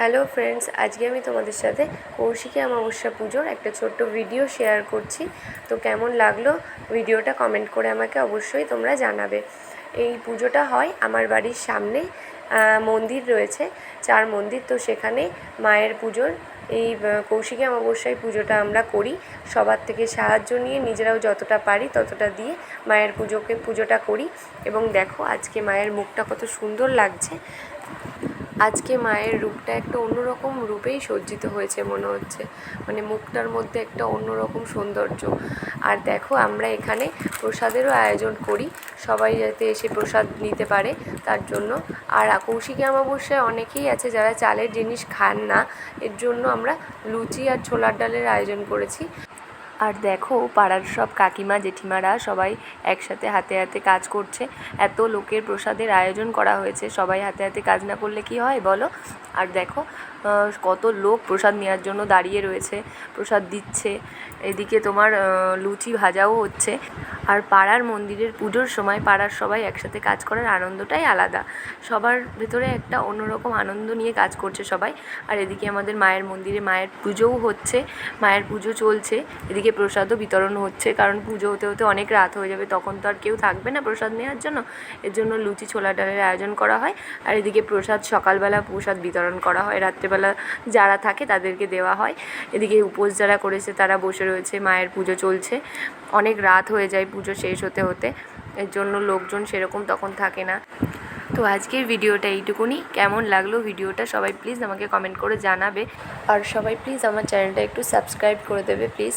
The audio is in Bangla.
হ্যালো ফ্রেন্ডস আজকে আমি তোমাদের সাথে কৌশিকী অমাবস্যা পুজোর একটা ছোট্ট ভিডিও শেয়ার করছি। তো কেমন লাগল ভিডিওটা কমেন্ট করে আমাকে অবশ্যই তোমরা জানাবে। এই পুজোটা হয় আমার বাড়ির সামনে মন্দির রয়েছে, চার মন্দির। তো সেখানে মায়ের পুজোর এই কৌশিকী অমাবস্যায় পুজোটা আমরা করি। সবার থেকে সাহায্য নিয়ে নিজেরাও যতটা পারি ততটা দিয়ে মায়ের পুজোকে, পুজোটা করি। এবং দেখো আজকে মায়ের মুখটা কত সুন্দর লাগছে। আজকে মায়ের রূপটা একটা অন্যরকম রূপেই সজ্জিত হয়েছে মনে হচ্ছে। মানে মুখটার মধ্যে একটা অন্যরকম সৌন্দর্য। আর দেখো, আমরা এখানে প্রসাদেরও আয়োজন করি। সবাই যাতে এসে প্রসাদ নিতে পারে, তার জন্য। আর কৌশিকী অমাবস্যায় অনেকেই আছে যারা চালের জিনিস খান না। এর জন্য আমরা লুচি আর ছোলার ডালের আয়োজন করেছি। আর দেখো, পাড়ার সব কাকিমা, জেঠিমারা সবাই একসাথে হাতে হাতে কাজ করছে। এত লোকের প্রসাদের আয়োজন করা হয়েছে, সবাই হাতে হাতে কাজ না করলে কি হয় বলো? আর দেখো কত লোক প্রসাদ নেওয়ার জন্য দাঁড়িয়ে রয়েছে, প্রসাদ দিচ্ছে। এদিকে তোমার লুচি ভাজাও হচ্ছে। আর পাড়ার মন্দিরের পুজোর সময় পাড়ার সবাই একসাথে কাজ করার আনন্দটাই আলাদা। সবার ভেতরে একটা অন্যরকম আনন্দ নিয়ে কাজ করছে সবাই। আর এদিকে আমাদের মায়ের মন্দিরে মায়ের পুজোও হচ্ছে, মায়ের পুজো চলছে। এদিকে প্রসাদও বিতরণ হচ্ছে, কারণ পুজো হতে হতে অনেক রাত হয়ে যাবে, তখন তো আর কেউ থাকবে না প্রসাদ নেওয়ার জন্য। এর জন্য লুচি ছোলা ডালের আয়োজন করা হয়, আর এদিকে প্রসাদ সকালবেলা প্রসাদ বিতরণ করা হয়। রাত্রেবেলা যারা থাকে তাদেরকে দেওয়া হয়। এদিকে উপোস যারা করেছে তারা বসে রয়েছে, মায়ের পুজো চলছে। অনেক রাত হয়ে যায় পুজো শেষ হতে হতে, এর জন্য লোকজন সেরকম তখন থাকে না। তো আজকের ভিডিওটা এইটুকুনি। কেমন লাগল ভিডিওটা সবাই প্লিজ আমাকে কমেন্ট করে জানাবে। আর সবাই প্লিজ আমার চ্যানেলটা একটু সাবস্ক্রাইব করে দেবে প্লিজ।